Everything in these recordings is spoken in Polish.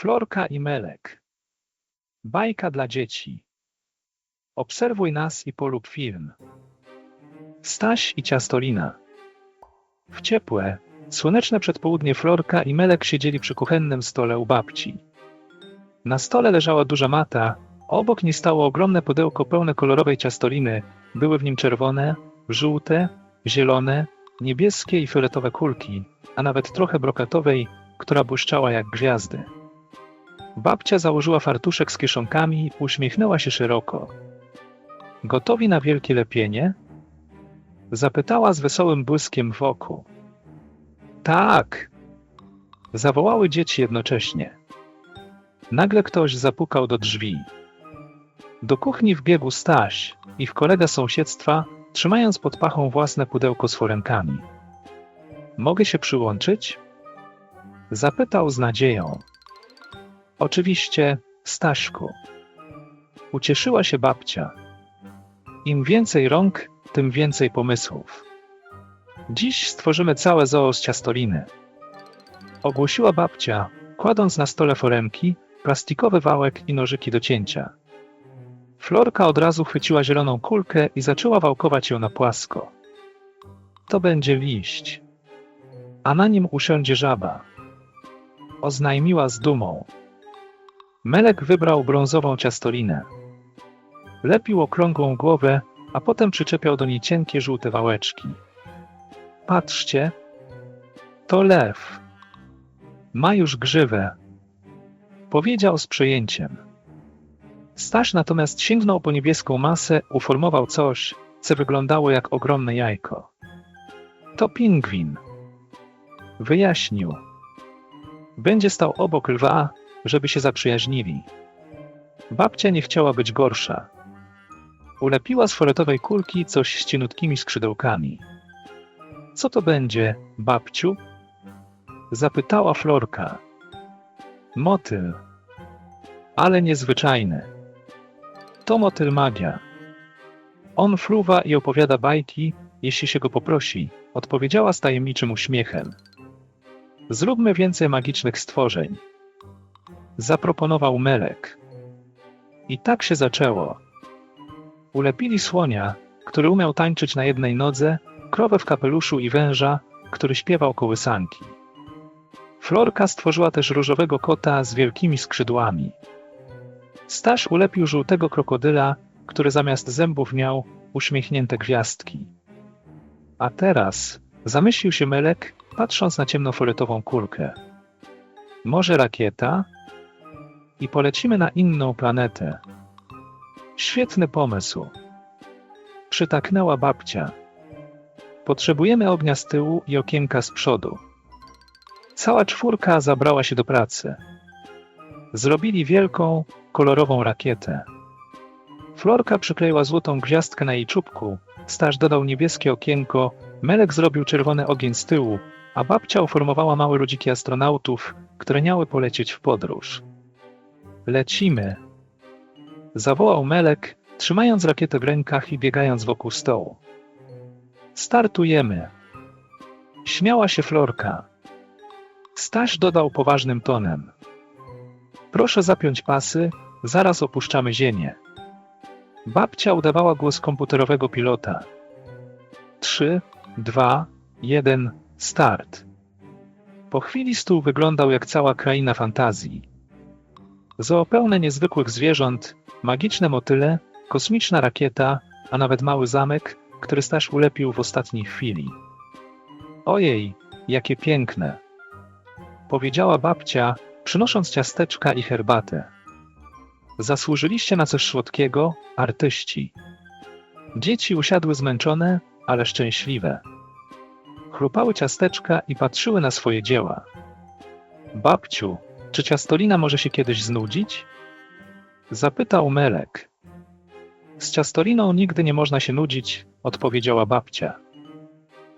Florka i Melek. Bajka dla dzieci. Obserwuj nas i polub film. Staś i Ciastolina. W ciepłe, słoneczne przedpołudnie Florka i Melek siedzieli przy kuchennym stole u babci. Na stole leżała duża mata, obok niej stało ogromne pudełko pełne kolorowej ciastoliny. Były w nim czerwone, żółte, zielone, niebieskie i fioletowe kulki, a nawet trochę brokatowej, która błyszczała jak gwiazdy. Babcia założyła fartuszek z kieszonkami i uśmiechnęła się szeroko. Gotowi na wielkie lepienie? Zapytała z wesołym błyskiem w oku. Tak! Zawołały dzieci jednocześnie. Nagle ktoś zapukał do drzwi. Do kuchni wbiegł Staś i w kolega sąsiedztwa, trzymając pod pachą własne pudełko z forenkami. Mogę się przyłączyć? Zapytał z nadzieją. Oczywiście, Staśku. Ucieszyła się babcia. Im więcej rąk, tym więcej pomysłów. Dziś stworzymy całe zoo z ciastoliny. Ogłosiła babcia, kładąc na stole foremki, plastikowy wałek i nożyki do cięcia. Florka od razu chwyciła zieloną kulkę i zaczęła wałkować ją na płasko. To będzie liść, a na nim usiądzie żaba. Oznajmiła z dumą. Melek wybrał brązową ciastolinę. Lepił okrągłą głowę, a potem przyczepiał do niej cienkie żółte wałeczki. Patrzcie, to lew. Ma już grzywę. Powiedział z przejęciem. Staś natomiast sięgnął po niebieską masę, uformował coś, co wyglądało jak ogromne jajko. To pingwin. Wyjaśnił. Będzie stał obok lwa, żeby się zaprzyjaźnili. Babcia nie chciała być gorsza. Ulepiła z foletowej kulki coś z cieniutkimi skrzydełkami. Co to będzie, babciu? Zapytała Florka. Motyl. Ale niezwyczajny. To motyl magia. On fruwa i opowiada bajki, jeśli się go poprosi, odpowiedziała z tajemniczym uśmiechem. Zróbmy więcej magicznych stworzeń. Zaproponował Melek. I tak się zaczęło. Ulepili słonia, który umiał tańczyć na jednej nodze, krowę w kapeluszu i węża, który śpiewał kołysanki. Florka stworzyła też różowego kota z wielkimi skrzydłami. Staś ulepił żółtego krokodyla, który zamiast zębów miał uśmiechnięte gwiazdki. A teraz zamyślił się Melek, patrząc na ciemnofoletową kulkę. Może rakieta? I polecimy na inną planetę. Świetny pomysł. Przytaknęła babcia. Potrzebujemy ognia z tyłu i okienka z przodu. Cała czwórka zabrała się do pracy. Zrobili wielką, kolorową rakietę. Florka przykleiła złotą gwiazdkę na jej czubku, Staż dodał niebieskie okienko, Melek zrobił czerwony ogień z tyłu, a babcia uformowała małe ludziki astronautów, które miały polecieć w podróż. Lecimy! Zawołał Melek, trzymając rakietę w rękach i biegając wokół stołu. Startujemy! Śmiała się Florka. Staś dodał poważnym tonem. Proszę zapiąć pasy, zaraz opuszczamy ziemię. Babcia udawała głos komputerowego pilota. Trzy, dwa, jeden, start. Po chwili stół wyglądał jak cała kraina fantazji. Zoo pełne niezwykłych zwierząt, magiczne motyle, kosmiczna rakieta, a nawet mały zamek, który Staś ulepił w ostatniej chwili. Ojej, jakie piękne! Powiedziała babcia, przynosząc ciasteczka i herbatę. Zasłużyliście na coś słodkiego, artyści. Dzieci usiadły zmęczone, ale szczęśliwe. Chrupały ciasteczka i patrzyły na swoje dzieła. Babciu, czy ciastolina może się kiedyś znudzić? Zapytał Melek. Z ciastoliną nigdy nie można się nudzić, odpowiedziała babcia.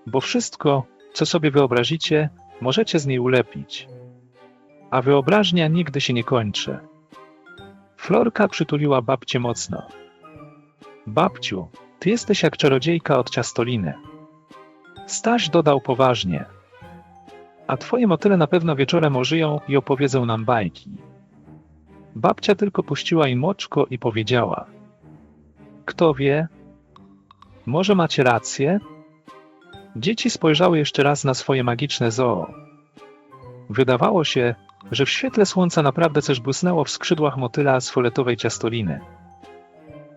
Bo wszystko, co sobie wyobrazicie, możecie z niej ulepić. A wyobraźnia nigdy się nie kończy. Florka przytuliła babcię mocno. Babciu, ty jesteś jak czarodziejka od ciastoliny. Staś dodał poważnie. A twoje motyle na pewno wieczorem ożyją i opowiedzą nam bajki. Babcia tylko puściła im oczko i powiedziała: Kto wie? Może macie rację? Dzieci spojrzały jeszcze raz na swoje magiczne zoo. Wydawało się, że w świetle słońca naprawdę coś błysnęło w skrzydłach motyla z fioletowej ciastoliny.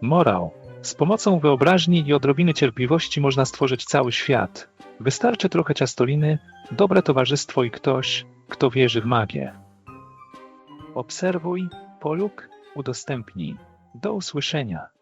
Morał. Z pomocą wyobraźni i odrobiny cierpliwości można stworzyć cały świat. Wystarczy trochę ciastoliny, dobre towarzystwo i ktoś, kto wierzy w magię. Obserwuj, polub, udostępnij. Do usłyszenia.